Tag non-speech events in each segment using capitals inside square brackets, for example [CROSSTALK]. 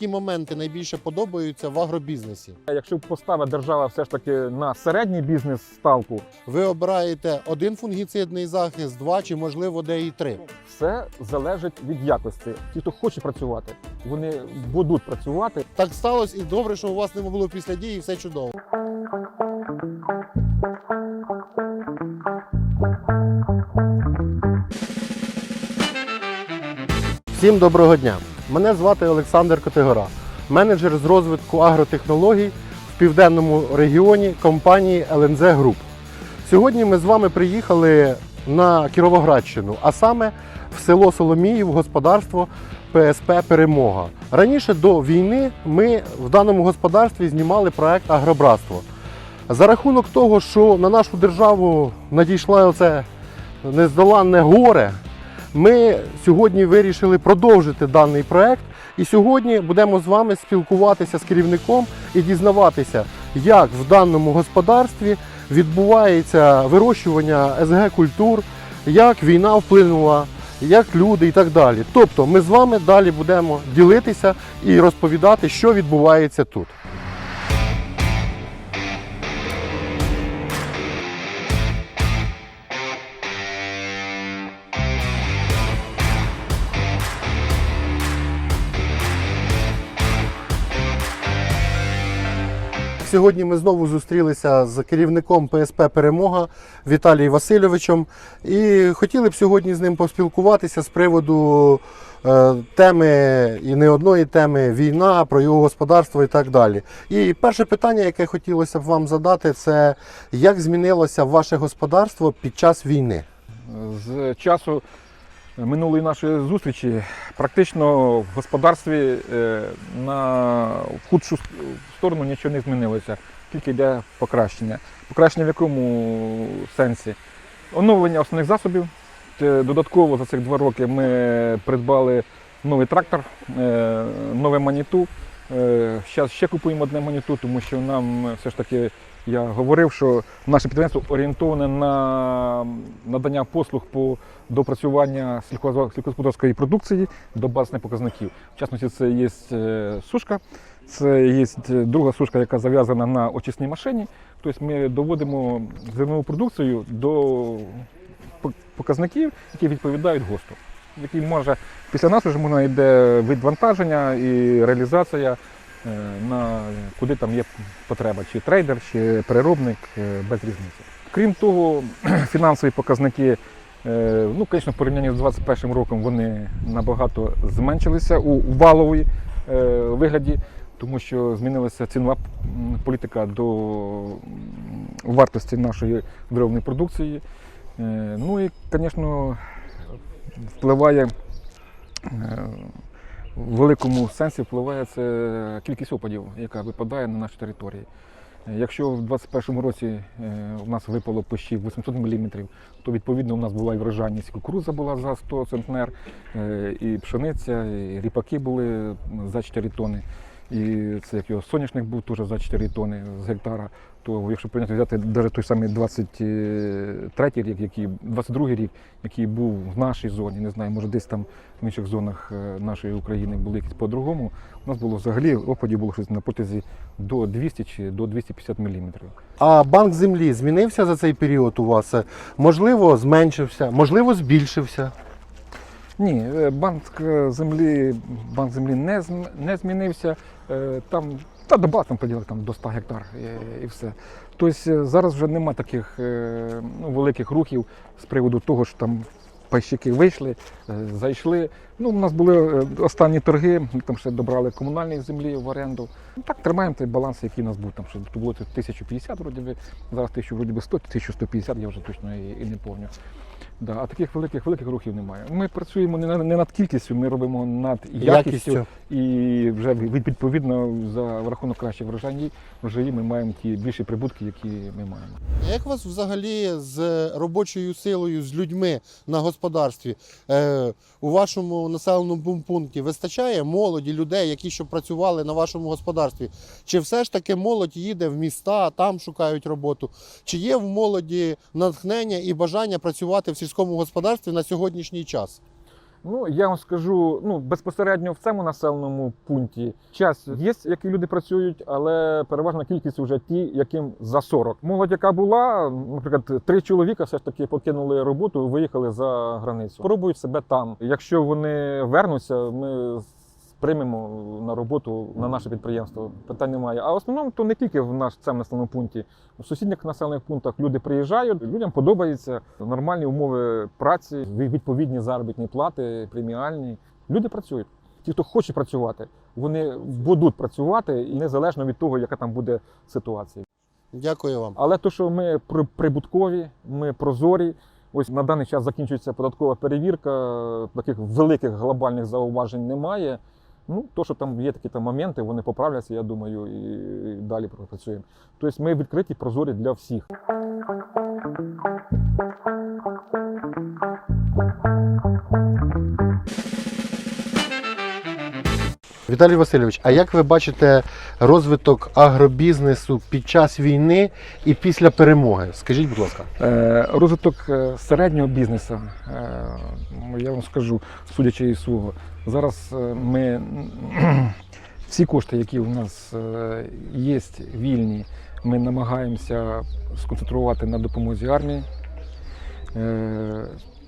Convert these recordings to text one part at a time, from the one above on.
Які моменти найбільше подобаються в агробізнесі? Якщо поставить держава все ж таки на середній бізнес ставку, Ви обираєте один фунгіцидний захист, два чи можливо де і три. все залежить від якості. Ті, хто хоче працювати, вони будуть працювати. Так сталося і добре, що у вас не було після дії, і все чудово. Всім доброго дня! Мене звати Олександр Котигора, менеджер з розвитку агротехнологій в південному регіоні компанії ЛНЗ Груп. Сьогодні ми з вами приїхали на Кіровоградщину, а саме в село Соломіїв, господарство ПСП Перемога. Раніше до війни ми в даному господарстві знімали проект Агробратство. За рахунок того, що на нашу державу надійшло оце нездоланне горе, ми сьогодні вирішили продовжити даний проект. І сьогодні будемо з вами спілкуватися з керівником і дізнаватися, як в даному господарстві відбувається вирощування СГ культур, як війна вплинула, як люди і так далі. Тобто ми з вами далі будемо ділитися і розповідати, що відбувається тут. Сьогодні ми знову зустрілися з керівником ПСП Перемога Віталієм Васильовичем і хотіли б сьогодні з ним поспілкуватися з приводу е, теми і не одної теми війна, про його господарство і так далі. І перше питання, яке хотілося б вам задати, це як змінилося ваше господарство під час війни? З часу минулої нашої зустрічі практично в господарстві е, на худшу сторону нічого не змінилося, тільки йде покращення. Покращення в якому сенсі? Оновлення основних засобів. Е, Додатково за цих два роки ми придбали новий трактор, е, нове маніту. Зараз ще купуємо одне маніту, тому що нам е, все ж таки я говорив, що наше підприємство орієнтоване на надання послуг по допрацювання сільськогосподарської продукції до базисних показників. В частності, це є е, сушка, це є друга сушка, яка зав'язана на очисній машині. Тобто ми доводимо зернову продукцію до показників, які відповідають ГОСТу. Який може після нас вже можна йде відвантаження і реалізація е, на куди там є потреба, чи трейдер, чи переробник, е, без різниці. Крім того, [CLEARS THROAT] фінансові показники, е, ну, звісно, в порівнянні з 2021 роком вони набагато зменшилися у валовій вигляді, тому що змінилася цінова політика до вартості нашої виробної продукції. Ну і, звісно, впливає е, в великому сенсі впливає це кількість опадів, яка випадає на нашій території. Е, Якщо в 2021 році е, у нас випало пощів 800 мм, то відповідно у нас була і врожайність кукурудза була за 100 центнер, е, і пшениця, і ріпаки були за 4 тони. І це як його соняшник був теж за 4 тони з гектара. То якщо прийняти взяти навіть той самий 23 рік, який 22 рік, який був в нашій зоні, не знаю, може десь там в інших зонах е, нашої України були якісь по-другому. У нас було взагалі опадів було щось на протязі до 200 чи до 250 мм. А банк землі змінився за цей період у вас? Можливо, зменшився, можливо, збільшився. Ні, е, банк е, землі, банк землі не, не змінився. Е, Там та доба там поділили там до 100 гектар і все. Тобто зараз вже нема таких ну, великих рухів з приводу того, що там пайщики вийшли, зайшли. Ну, у нас були останні торги, там ще добрали комунальні землі в оренду. Так тримаємо той баланс, який у нас був. Там що було 1050, вроді би, зараз 1000, вроді би 100, 1150, я вже точно і, і не пам'ятаю. Да, а таких великих великих рухів немає. Ми працюємо не, на- не над кількістю, ми робимо над якістю, Якістю. і вже відповідно за рахунок кращих врожаї, врожаї ми маємо ті більші прибутки, які ми маємо. Як у вас взагалі з робочою силою, з людьми на господарстві е, у вашому населеному пункті вистачає молоді людей, які щоб працювали на вашому господарстві? Чи все ж таки молодь їде в міста, там шукають роботу? Чи є в молоді натхнення і бажання працювати в сільському господарстві на сьогоднішній час? Ну, я вам скажу, ну, безпосередньо в цьому населеному пункті час є, які люди працюють, але переважна кількість вже ті, яким за 40. Молодь, яка була, наприклад, три чоловіка все ж таки покинули роботу і виїхали за границю. Пробують себе там. Якщо вони вернуться, ми приймемо на роботу на наше підприємство. Питань немає. А в основному то не тільки в наш цьому населеному пункті. В сусідніх населених пунктах люди приїжджають, людям подобається нормальні умови праці, відповідні заробітні плати, преміальні. Люди працюють. Ті, хто хоче працювати, вони будуть працювати і незалежно від того, яка там буде ситуація. Дякую вам. Але то, що ми при- прибуткові, ми прозорі. Ось на даний час закінчується податкова перевірка, таких великих глобальних зауважень немає. Ну, то, що там є такі там моменти, вони поправляться, я думаю, і далі працюємо. Тобто ми відкриті, прозорі для всіх. Віталій Васильович, а як ви бачите розвиток агробізнесу під час війни і після перемоги? Скажіть, будь ласка. Е, Розвиток е, середнього бізнесу, е, я вам скажу, судячи із свого, зараз ми [CLEARS THROAT] всі кошти, які у нас є вільні, ми намагаємося сконцентрувати на допомозі армії.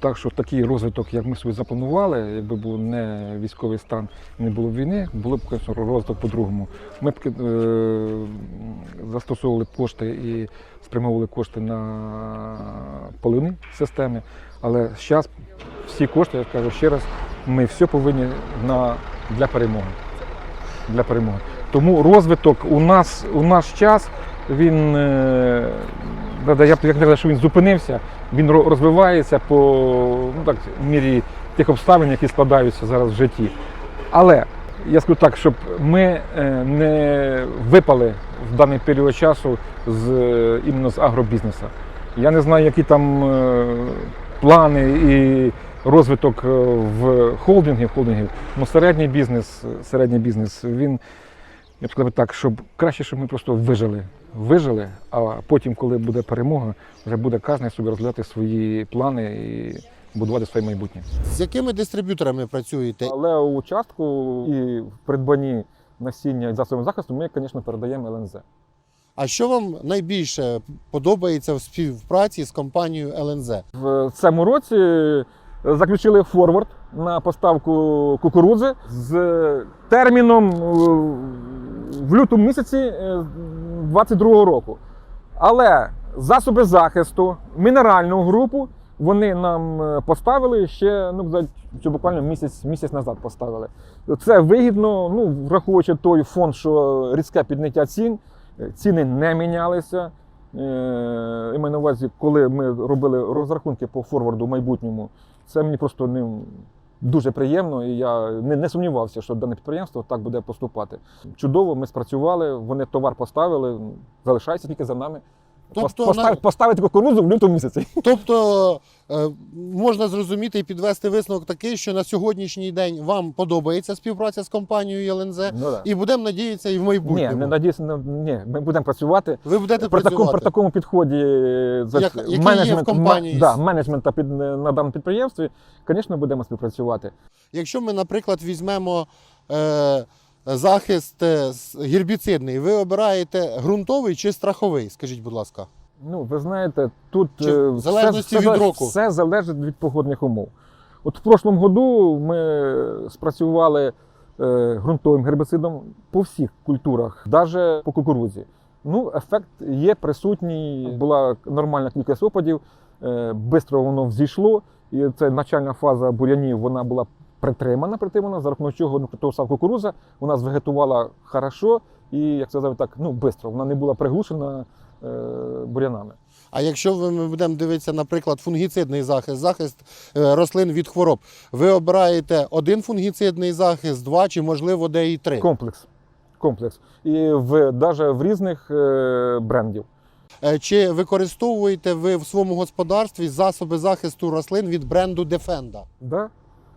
Так що такий розвиток, як ми собі запланували, якби був не військовий стан, не було б війни, було б розвиток по-другому. Ми б е, застосовували кошти і спрямовували кошти на поливні системи. Але зараз всі кошти, я кажу ще раз, ми все повинні на, для перемоги. Для перемоги. Тому розвиток у нас у наш час він е, я б як не що він зупинився, він розвивається по ну, так, мірі тих обставин, які складаються зараз в житті. Але я скажу так, щоб ми е, не випали в даний період часу з е, іменно з агробізнесу. Я не знаю, які там е, плани і розвиток в холдингів, холдингів. Ну, середній бізнес, середній бізнес, він, я б сказав так, щоб краще, щоб ми просто вижили. Вижили, а потім, коли буде перемога, вже буде кожен собі розглядати свої плани і будувати своє майбутнє. З якими дистриб'юторами працюєте? Але у участку і в придбанні насіння і засобів захисту ми, звісно, передаємо ЛНЗ. А що вам найбільше подобається в співпраці з компанією ЛНЗ? В цьому році заключили форвард на поставку кукурудзи з терміном е, в лютому місяці 2022 року. Але засоби захисту, мінеральну групу вони нам е, поставили ще ну, за- буквально місяць, місяць назад поставили. Це вигідно, ну, враховуючи той фонд, що різке підняття цін, е, ціни не мінялися. Е, І маю на увазі, коли ми робили розрахунки по форварду майбутньому, це мені просто не дуже приємно, і я не, не сумнівався, що дане підприємство так буде поступати. Чудово, ми спрацювали, вони товар поставили, залишається тільки за нами. Тобто Пос- на- Поставити кукурудзу в лютому місяці. [LAUGHS] Тобто е, можна зрозуміти і підвести висновок такий, що на сьогоднішній день вам подобається співпраця з компанією ЛНЗ, Ну, да. і будемо надіятися і в Ні, майбутньому. не надіюся, не- ні, ми будемо працювати. Ви будете При такому, при такому підході е, Як- який є в компанії? да, менеджмента під, на даному підприємстві, звісно, будемо співпрацювати. Якщо ми, наприклад, візьмемо е, захист е, гербіцидний, ви обираєте ґрунтовий чи страховий? Скажіть, будь ласка. Ну, ви знаєте, тут Чи е, в від року? все залежить від погодних умов. От в прошлому году ми спрацювали е, ґрунтовим гербіцидом по всіх культурах, навіть по кукурудзі. Ну, ефект є присутній, була нормальна кількість опадів, швидко воно взійшло, і це начальна фаза бур'янів вона була притримана, притримана, за рахунок чого ну, того сам кукурудза, вона звегетувала хорошо і, як сказав так, ну, швидко, вона не була приглушена е, бур'янами. А якщо ми будемо дивитися, наприклад, фунгіцидний захист, захист е, рослин від хвороб, ви обираєте один фунгіцидний захист, два чи можливо де і три. Комплекс. Комплекс. І в, навіть в різних е, брендів. Е, Чи використовуєте ви в своєму господарстві засоби захисту рослин від бренду Defenda? Да?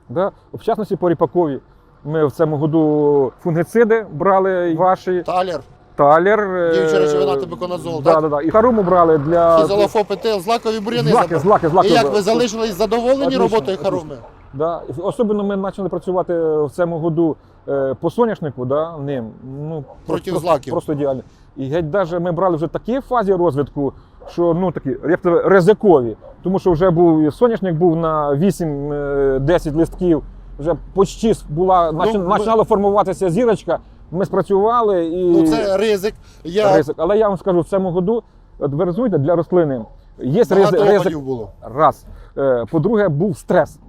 Да? В частності по ріпакові. Ми в цьому году фунгициди брали ваші, Талер, талер. е, Діюча речовина тибеконазол, да, так? да, да. І харуму брали для фізолофопетил, злакові бур'яни. злаки, злаки, злаки. І як ви залишились задоволені Отлично, роботою. Харуми? Да. Особливо ми почали працювати в цьому году е, по соняшнику, да, ним. Ну, Проти просто, злаків. Просто ідеально. І геть даже ми брали вже такі фазі розвитку, що ну такі як ризикові. Тому що вже був і соняшник був на 8-10 листків, вже почти була Ну, ми- починала формуватися зірочка. Ми спрацювали і Ну це ризик. Я ризик. Але я вам скажу, в цьому году, от ви розумієте, для рослини є багато ризик, ризик було. Раз. Е, По-друге, був стрес.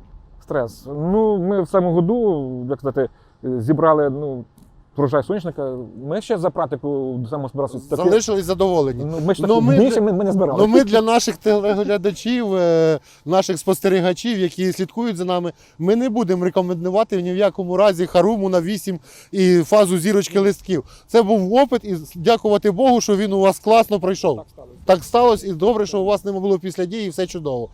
Стрес. Ну, ми в цьому году, як сказати, е, зібрали ну, врожай соняшника. Ми ще за практику до самого Залишились задоволені. Ну, ми ж Ну, таки ми більше для- ми, ми не збирали. Ну, ми для наших телеглядачів, е, наших спостерігачів, які слідкують за нами, ми не будемо рекомендувати ні в якому разі харуму на 8 і фазу зірочки листків. Це був опит, і дякувати Богу, що він у вас класно пройшов. Так сталося. Так сталося, і добре, що у вас не було після дії, і все чудово.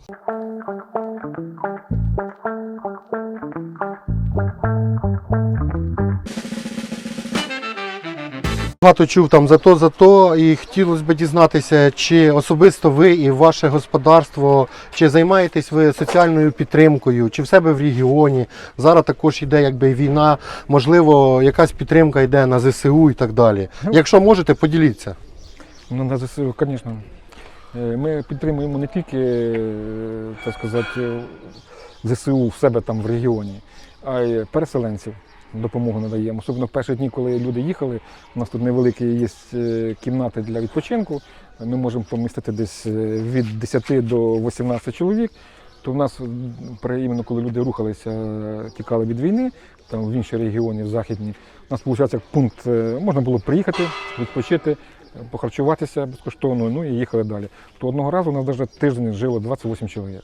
Багато чув там за то, за то, і хотілося б дізнатися, чи особисто ви і ваше господарство, чи займаєтесь ви соціальною підтримкою, чи в себе в регіоні. Зараз також йде якби війна, можливо, якась підтримка йде на ЗСУ і так далі. Якщо можете, поділіться. Ну, на ЗСУ, звісно. Е, Ми підтримуємо не тільки, е, так сказати, ЗСУ в себе там в регіоні, а й переселенців допомогу надаємо. Особливо в перші дні, коли люди їхали, у нас тут невеликі є е, кімнати для відпочинку. Ми можемо помістити десь е, від 10 до 18 чоловік. То в нас іменно коли люди рухалися, тікали від війни, там в інші регіони, в західні, у нас виходить пункт, е, можна було приїхати, відпочити, похарчуватися безкоштовно, ну і їхали далі. То одного разу у нас навіть тиждень жило 28 чоловік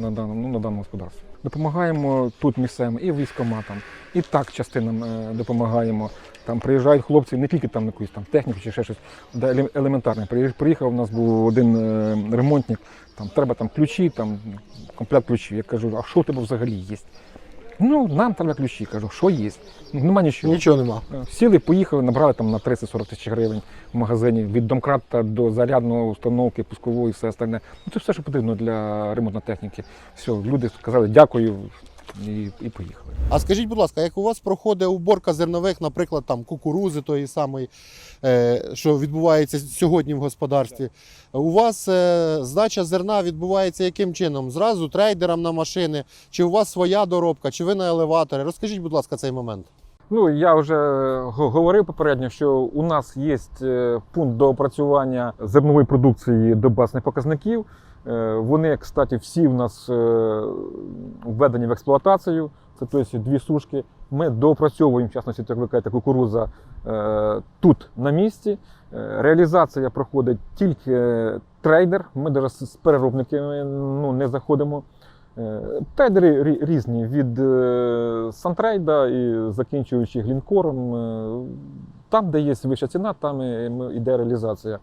на даному, ну, на даному господарстві. Допомагаємо тут місцевим і військоматам, і так частинам е, допомагаємо. Там приїжджають хлопці, не тільки там якусь там техніку чи ще щось, де елементарне. Приїхав, у нас був один е, ремонтник, там треба там ключі, там комплект ключів. Я кажу, а що у тебе взагалі є? Ну, нам треба ключі. Кажу, що є? Ну, нема нічого. Нічого нема. Е, Сіли, поїхали, набрали там на 30-40 тисяч гривень в магазині від домкрата до зарядної установки, пускової і все остальне. Ну, це все, що потрібно для ремонтної техніки. Все, люди сказали дякую і, і поїхали. А скажіть, будь ласка, як у вас проходить уборка зернових, наприклад, там кукурузи тої самої, е, що відбувається сьогодні в господарстві? У вас е, здача зерна відбувається яким чином? Зразу трейдерам на машини, чи у вас своя доробка, чи ви на елеваторі? Розкажіть, будь ласка, цей момент. Ну, я вже говорив попередньо, що у нас є е, пункт до опрацювання зернової продукції до базних показників. Е, Вони, кстати, всі в нас е, введені в експлуатацію. Це тобто дві сушки. Ми доопрацьовуємо, в частності, як ви кажете, кукурудза е, тут на місці. Реалізація проходить тільки трейдер. Ми навіть з переробниками ну, не заходимо. Трейдери різні від Сантрейда і закінчуючи глінкором. Там, де є вища ціна, там і ми- йде реалізація.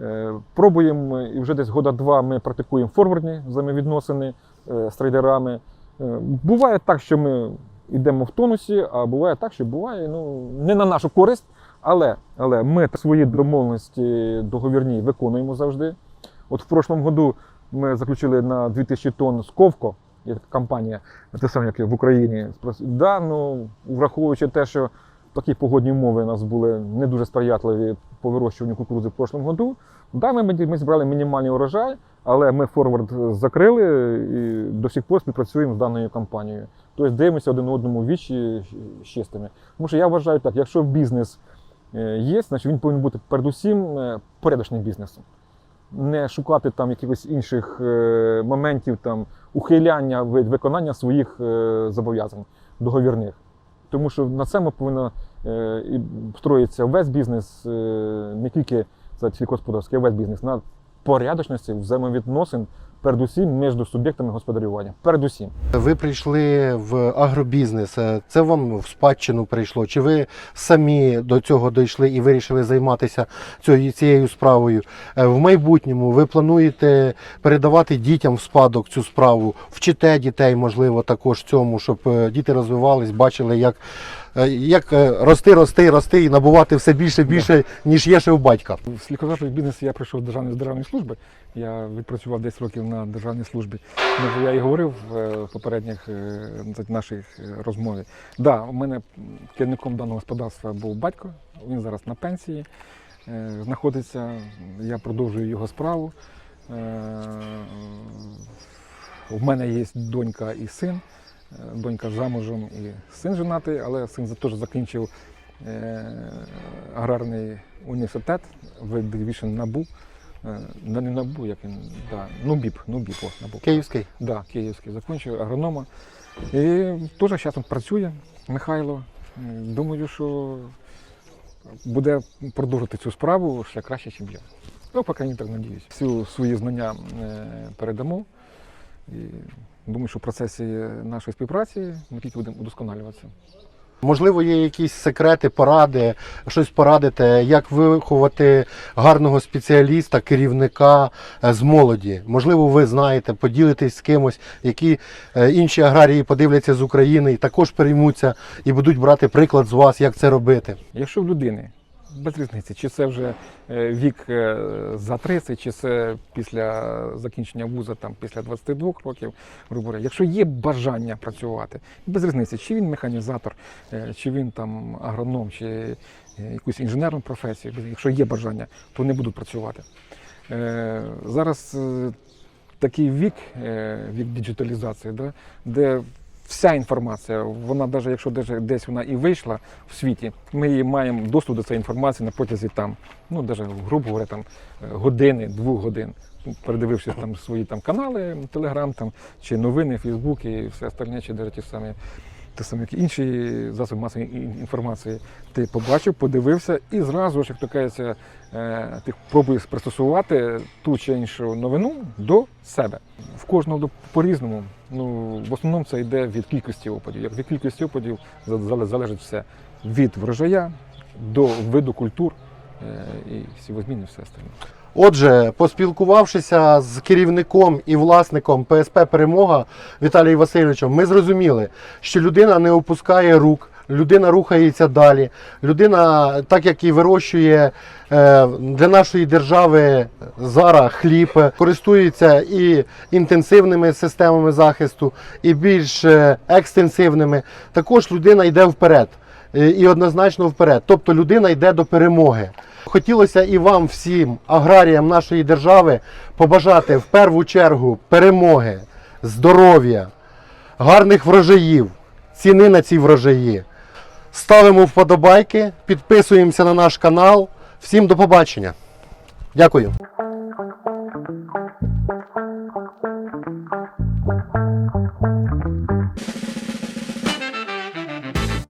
Е, Пробуємо і вже десь года два ми практикуємо форвардні взаємовідносини е, з трейдерами. Е, Буває так, що ми йдемо в тонусі, а буває так, що буває ну, не на нашу користь, але, але ми свої домовленості договірні виконуємо завжди. От в прошлому году ми заключили на 2000 тонн з Ковко, компанія, те саме, як в Україні. Да, ну, враховуючи те, що такі погодні умови у нас були не дуже сприятливі по вирощуванню кукурудзи в прошлому году. Да, ми, ми мінімальний урожай, але ми форвард закрили і до сих пор співпрацюємо з даною компанією. Тобто дивимося один одному вічі з чистими. Тому що я вважаю так, якщо бізнес е, є, значить він повинен бути передусім е, порядочним бізнесом. Не шукати там якихось інших е, моментів там, ухиляння від виконання своїх зобов'язань договірних. Тому що на це повинен е, і строїтися весь бізнес, е, не тільки це сільськогосподарський, а весь бізнес на порядочності взаємовідносин, передусім між суб'єктами господарювання. Передусім. Ви прийшли в агробізнес. е, Це вам в спадщину прийшло? Чи ви самі до цього дійшли і вирішили займатися цією, справою? Е, В майбутньому ви плануєте передавати дітям в спадок цю справу? Вчите дітей, можливо, також цьому, щоб е, діти розвивались, бачили, як як е, рости, рости, рости і набувати все більше, більше, ніж є ще в батька. В сільськогосподарський бізнес я прийшов з державної державної служби. Я відпрацював 10 років на державній службі. Я і говорив е, в попередніх е, наших е, розмові. Да, у мене керівником даного господарства був батько. Він зараз на пенсії е, знаходиться. Я продовжую його справу. Е, У мене є донька і син. Е, Донька замужем і син женатий, але син теж закінчив е, аграрний університет в Дивішин НАБУ. Е, не НАБУ, як він, да, НУБІП, НУБІП, о, НАБУ. Київський. Да, київський закінчив агронома. І теж зараз він працює, Михайло. Думаю, що буде продовжувати цю справу ще краще, ніж я. Ну, поки не так надіюсь. Всі свої знання передамо. І думаю, що в процесі нашої співпраці ми тільки будемо удосконалюватися. Можливо, є якісь секрети, поради, щось порадите, як виховати гарного спеціаліста, керівника е, з молоді. Можливо, ви знаєте, поділитесь з кимось, які е, інші аграрії подивляться з України і також переймуться і будуть брати приклад з вас, як це робити. Якщо в людини без різниці, чи це вже е, вік е, за 30, чи це після закінчення вуза, там після 22 років, грубо якщо є бажання працювати, без різниці, чи він механізатор, е, чи він там агроном, чи якусь інженерну професію, якщо є бажання, то вони будуть працювати. Зараз такий вік, вік діджиталізації, де вся інформація, вона навіть якщо десь вона і вийшла в світі, ми її маємо доступ до цієї інформації на протязі там, ну навіть, грубо говоря, там е, години, двох годин. Передивившись там свої там канали, Телеграм там, чи новини, Фейсбук і все остальне, чи навіть ті самі, ті самі які інші засоби масової інформації. Ти побачив, подивився і зразу ж, як то кажеться, е, ти пробуєш пристосувати ту чи іншу новину до себе. В кожного по-різному. Ну, в основному це йде від кількості опадів. Як від кількості опадів залежить все від врожая до виду культур е, і сівозміни, все остальне. Отже, поспілкувавшися з керівником і власником ПСП Перемога Віталієм Васильовичем, ми зрозуміли, що людина не опускає рук, людина рухається далі. Людина, так як і вирощує е, для нашої держави зараз хліб, користується і інтенсивними системами захисту, і більш е, екстенсивними. Також людина йде вперед. Е, І однозначно вперед. Тобто людина йде до перемоги. Хотілося і вам всім, аграріям нашої держави, побажати в першу чергу перемоги, здоров'я, гарних врожаїв, ціни на ці врожаї. Ставимо вподобайки, підписуємося на наш канал. Всім до побачення. Дякую.